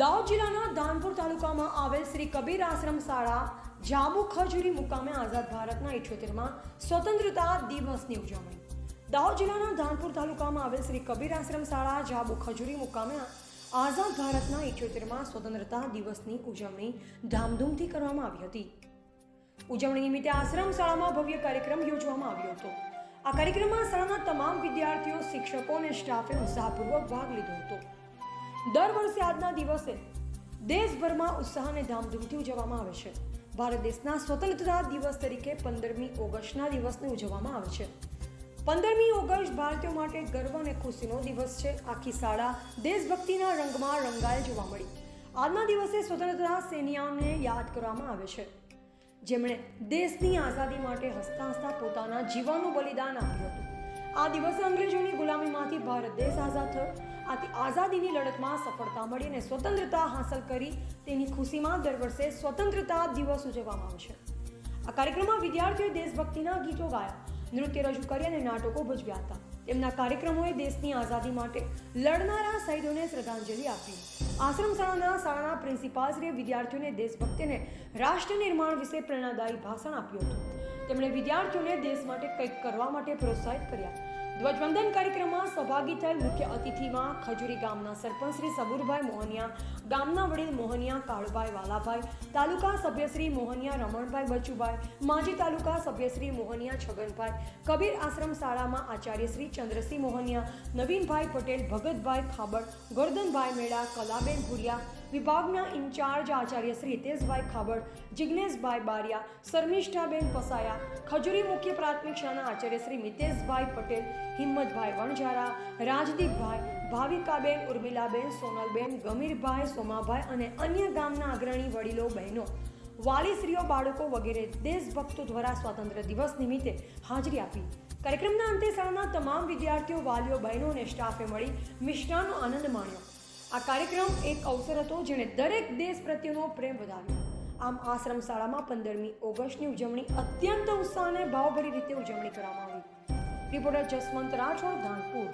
દાહોદ જિલ્લાના ધાનપુર તાલુકામાં આવેલ શ્રી કબીર આશ્રમ શાળા જામુ ખજુરી મુકામે આઝાદ ભારતના ઇઠ્યોતેરમાં સ્વતંત્રતા દિવસની ઉજવણી. દાહોદ જિલ્લાના ધાનપુર તાલુકામાં આવેલ શ્રી કબીર આશ્રમ શાળા જાબુ ખજુરી મુકામે આઝાદ ભારતના ઇઠ્યોતેરમાં સ્વતંત્રતા દિવસની ઉજવણી ધામધૂમથી કરવામાં આવી હતી. ઉજવણી નિમિત્તે આશ્રમ શાળામાં ભવ્ય કાર્યક્રમ યોજવામાં આવ્યો હતો. આ કાર્યક્રમમાં શાળાના તમામ વિદ્યાર્થીઓ, શિક્ષકો અને સ્ટાફે ઉત્સાહપૂર્વક ભાગ લીધો હતો. દર વર્ષે આજના દિવસે દેશભરમાં ઉત્સાહ અને ધામધૂમથી ઉજવવામાં આવે છે. ભારત દેશના સ્વતંત્રતા દિવસ તરીકે પંદરમી ઓગસ્ટના દિવસને ઉજવવામાં આવે છે. પંદરમી ઓગસ્ટ ભારતીયો માટે ગર્વ અને ખુશીનો દિવસ છે. આખી શાળા દેશભક્તિના રંગમાં રંગાયેલ જોવા મળી. આજના દિવસે સ્વતંત્રતા સેનિયાઓને યાદ કરવામાં આવે છે. જેમણે દેશની આઝાદી માટે હસતા હસતા પોતાના જીવનનું બલિદાન આપ્યું હતું. આ દિવસે અંગ્રેજોની ગુલામીમાંથી ભારત દેશ આઝાદ થયો. આથી આઝાદીની લડતમાં સફળતા મળી અને સ્વતંત્રતા હાંસલ કરી તેની ખુશીમાં દર વર્ષે સ્વતંત્રતા દિવસ ઉજવવામાં આવશે આ કાર્યક્રમમાં વિદ્યાર્થીઓએ દેશભક્તિના ગીતો ગાયા, નૃત્ય રજૂ કરી અને નાટકો ભજવ્યા હતા. તેમના કાર્યક્રમોએ દેશની આઝાદી માટે લડનારા શહીદોને શ્રદ્ધાંજલિ આપી. આશ્રમ શાળાના શાળાના પ્રિન્સિપાલશ્રીએ વિદ્યાર્થીઓને દેશભક્તિને રાષ્ટ્ર નિર્માણ વિશે પ્રેરણાદાયી ભાષણ આપ્યું હતું. તેમણે વિદ્યાર્થીઓને દેશ માટે કંઈક કરવા માટે પ્રોત્સાહિત કર્યા. ધ્વજવંદન કાર્યક્રમમાં સહભાગી થયેલ મુખ્ય અતિથિમાં ખજૂરી ગામના સરપંચ શ્રી સબુરભાઈ મોહનિયા, ગામના વડીલ મોહનિયા કાળુભાઈ વાલાભાઈ, તાલુકા સભ્યશ્રી મોહનિયા રમણભાઈ બચુભાઈ, માજી તાલુકા સભ્યશ્રી મોહનિયા છગનભાઈ, કબીર આશ્રમ શાળામાં આચાર્ય શ્રી ચંદ્રસિંહ મોહનિયા, નવીનભાઈ પટેલ, ભગતભાઈ ખાબડ, ગોરધનભાઈ મેળા, કલાબેન ભુરિયા વિભાગના ઇન્ચાર્જ આચાર્ય શ્રી હિતેશભાઈ ખાબડ જિજ્ઞેશભાઈ બારિયા, શર્મિષ્ઠાબેન પસાયા, ખજૂરી મુખ્ય પ્રાથમિક શાળાના આચાર્ય શ્રી મિતેશભાઈ પટેલ, હિંમતભાઈ વણઝારા, રાજદીપભાઈ, ભાવિકાબેન, ઉર્મિલાબેન, સોનલબેન, ગમીરભાઈ, સોમાભાઈ અને અન્ય ગામના અગ્રણી વડીલો, બહેનો, વાલીશ્રીઓ, બાળકો વગેરે દેશભક્તો દ્વારા સ્વાતંત્ર્ય દિવસ નિમિત્તે હાજરી આપી. કાર્યક્રમના અંતે શાળાના તમામ વિદ્યાર્થીઓ, વાલીઓ, બહેનો અને સ્ટાફે મળી મિષ્ટાનો આનંદ માણ્યો. આ કાર્યક્રમ એક અવસર હતો જેણે દરેક દેશ પ્રત્યેનો પ્રેમ વધાર્યો. આમ આશ્રમ શાળામાં પંદરમી ઓગસ્ટની ઉજવણી અત્યંત ઉત્સાહ અને ભાવભરી રીતે ઉજવણી કરવામાં આવી. રિપોર્ટર જસવંત રાઠોડ, ધાનપુર.